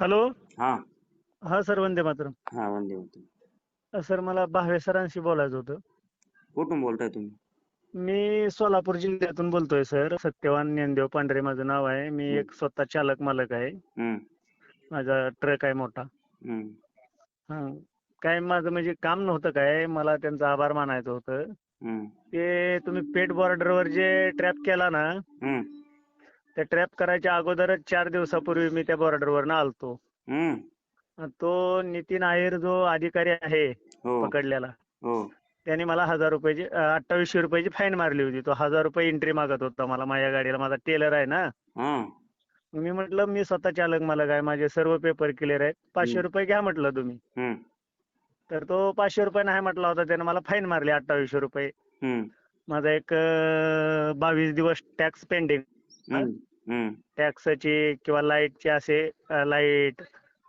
Hello? हा. हा sir Vande Mataram. हा वंदे मातरम. सर मला भावे सरांशी बोलायचं होतं. कुठून बोलताय तुम्ही? मी सोलापूर जिल्ह्यातून बोलतोय सर. सत्यवान ज्ञानदेव पांढरे माझं नाव आहे. मी हं. एक स्वतः चालक मालक आहे. हम्म. माझा ट्रक आहे मोठा. हम्म. हा. काय माझं म्हणजे काम नव्हतं काय मला त्यांचा आभार मानायचं होतं. हम्म. ते तुम्ही पेट बॉर्डरवर जे ट्रॅप केला ना हम्म. त्या ट्रॅप करायच्या अगोदरच चार दिवसापूर्वी मी त्या बॉर्डरवरनं आलतो. हम्म. तो नितीन आयर जो अधिकारी आहे हो. पकडलेला हो. त्याने मला हजार रुपयाची अं, अठ्ठावीसशे रुपयाची फाईन मारली होती. तो हजार रुपये एंट्री मागत होता मला माझ्या गाडीला. माझा टेलर आहे ना. हा मी म्हटलं मी स्वतः चालक मालक आहे माझे सर्व पेपर क्लिअर आहेत. पाचशे हम्म. रुपये घ्या म्हटलं तुम्ही. हम्म. तर तो पाचशे रुपये नाही म्हटला होता त्याने मला फाईन मारली अठ्ठावीसशे रुपये. हम्म. माझा एक अं, बावीस दिवस टॅक्स पेंडिंग हम्म हम्म टॅक्सची किंवा लाईटचे असे लाइट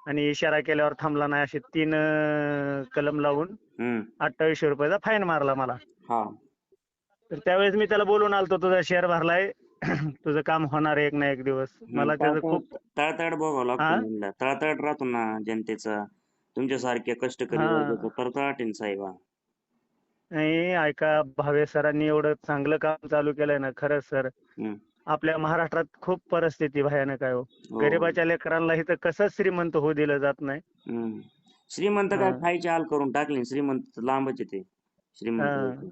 आणि इशारा केल्यावर थांबला नाही असे तीन अं, कलम लावून हम्म अठ्ठावीसशे रुपयाचा फाईन मारला मला. हा. तर त्यावेळेस मी त्याला बोलून आलतो तुझा शेअर भरलाय तुझं काम होणार आहे एक ना एक दिवस. मला त्याचं खूप तळतळ बघावं हा? लागतं म्हणलं. तळतळ राहतो ना जनतेचा. तुमच्यासारखे कष्टकरी हा. वर्गाचा तळतळाटीन साहेब. हा. नाही ऐका भावे सरांनी एवढं चांगलं काम चालू केलंय ना खरंच सर. हम्म. आपल्या महाराष्ट्रात खूप परिस्थिती भयानक आहे हो. हो. गरिबाच्या लेकरांना इथं कसं श्रीमंत होऊ दिलं जात नाही हम्म. श्रीमंत काय हा. खायचे हाल करून टाकले श्रीमंत लांबच येते श्रीमंत हा.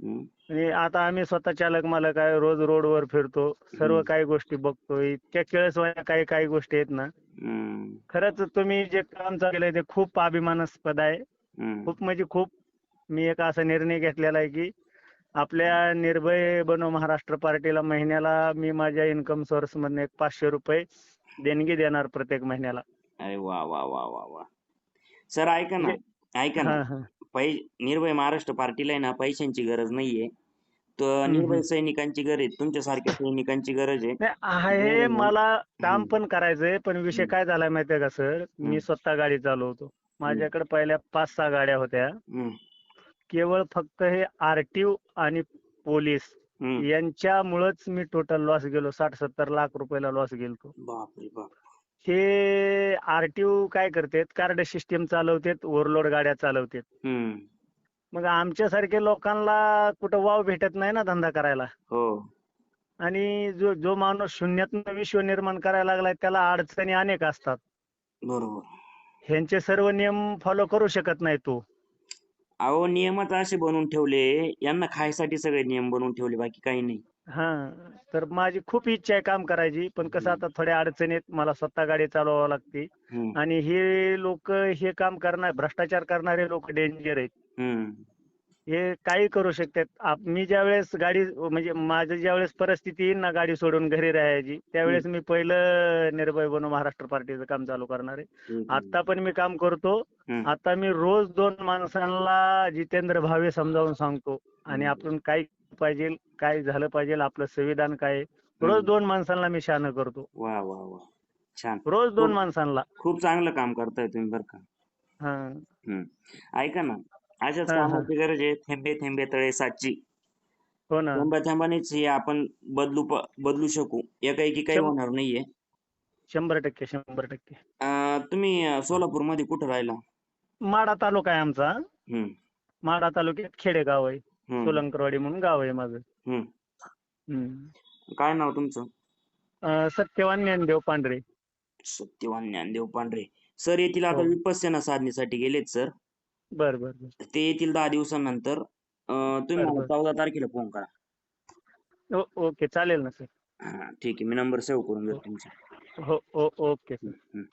हम्म. आणि आता आम्ही स्वतः चालक मालक आहे रोज रोडवर फिरतो सर्व हम्म. काही गोष्टी बघतो इतक्या केळसवाण्या काही काही गोष्टी आहेत ना हम्म. खरंच तुम्ही जे काम चालू केलंय ते खूप अभिमानास्पद आहे हम्म. खूप म्हणजे खूप मी एक असा निर्णय घेतलेला आहे की आपल्या निर्भय बनो महाराष्ट्र पार्टीला महिन्याला मी माझ्या इन्कम सोर्स मधून एक पाचशे रुपये देणगी देणार प्रत्येक महिन्याला अरे वा वा वा वा वा सर ऐका ना ऐका ना हा हा पै निर्भय महाराष्ट्र पार्टीला आहे ना पैशांची गरज नाहीये तर. निर्भय सैनिकांची गरज आहे तुमच्यासारख्या सैनिकांची गरज आहे नाही आहे हम्म. मला काम हम्म. पण करायचंय पण विषय हम्म. काय झालाय माहितीये का सर हम्म. मी स्वतः गाडी चालवतो माझ्याकडे पहिल्या पाच सहा गाड्या होत्या हम्म. केवळ फक्त हे आरटीओ आणि पोलीस. यांच्यामुळेच मी टोटल लॉस गेलो. साठ सत्तर लाख रुपयाला लॉस बाप. हे आरटीओ काय करतात? कार्ड सिस्टीम चालवतात ओव्हरलोड गाड्या चालवतात. मग आमच्यासारखे लोकांना कुठं वाव भेटत नाही ना धंदा करायला. हो. आणि जो जो माणूस शून्यातनं विश्व निर्माण करायला लागलाय त्याला अडचणी अनेक असतात. बरोबर. ह्यांचे सर्व नियम फॉलो करू शकत नाही तो. अहो नियमच असे बनवून ठेवले यांना खायसाठी सगळे नियम बनवून ठेवले बाकी काही नाही हा तर माझी खूप इच्छा आहे काम करायची पण कसं आता थोड्या अडचणीत मला स्वतः गाडी चालवावं लागते हम्म. आणि हे लोक हे काम करणार भ्रष्टाचार करणारे लोक डेंजर आहेत हम्म. हे काही करू शकतात आप- मी ज्यावेळेस गाडी म्हणजे माझं ज्यावेळेस परिस्थिती येईल ना गाडी सोडून घरी राहायची त्यावेळेस मी पहिलं निर्भय बनू महाराष्ट्र पार्टीचं काम चालू करणार आहे. आता पण मी काम करतो. आता मी रोज दोन माणसांना जितेंद्र भावे समजावून सांगतो आणि. आपण काय पाहिजे काय झालं पाहिजे आपलं संविधान काय. रोज. दोन माणसांना मी शहाणं करतो वा वा वा छान रोज दोन माणसांना खूप चांगलं काम करताय तुम्ही बरं का हा. ऐका ना अशाच हा, हा. कामाची गरज आहे थेंबे थेंबे तळे साची हो ना. थेंबा थेंबानेच हे आपण बदलू प- बदलू शकू. एकाएकी काही शं- होणार नाहीये. शंभर टक्के शंभर टक्के. अं, तुम्ही सोलापूरमध्ये कुठं राहिला? माडा तालुका आहे आमचा. हम्म. माडा तालुक्यात खेडेगाव आहे. हम्म. सोलंकरवाडी म्हणून गाव आहे माझं. हम्म. हम्म. काय नाव तुमचं? अं, सत्यवान ज्ञानदेव पांढरे. सत्यवान ज्ञानदेव पांढरे. सर येथील आता हो. साधनेसाठी गेलेत सर. बर बर बर. ते येतील दहा दिवसानंतर. अं, तुम्ही बरं, मला बरं. चौदा तारखेला फोन करा. ओ- ओके. चालेल ना सर. हा ठीक आहे. मी नंबर सेव्ह करून घेतो तुमचा. हो ओ ओके सर. हम्म.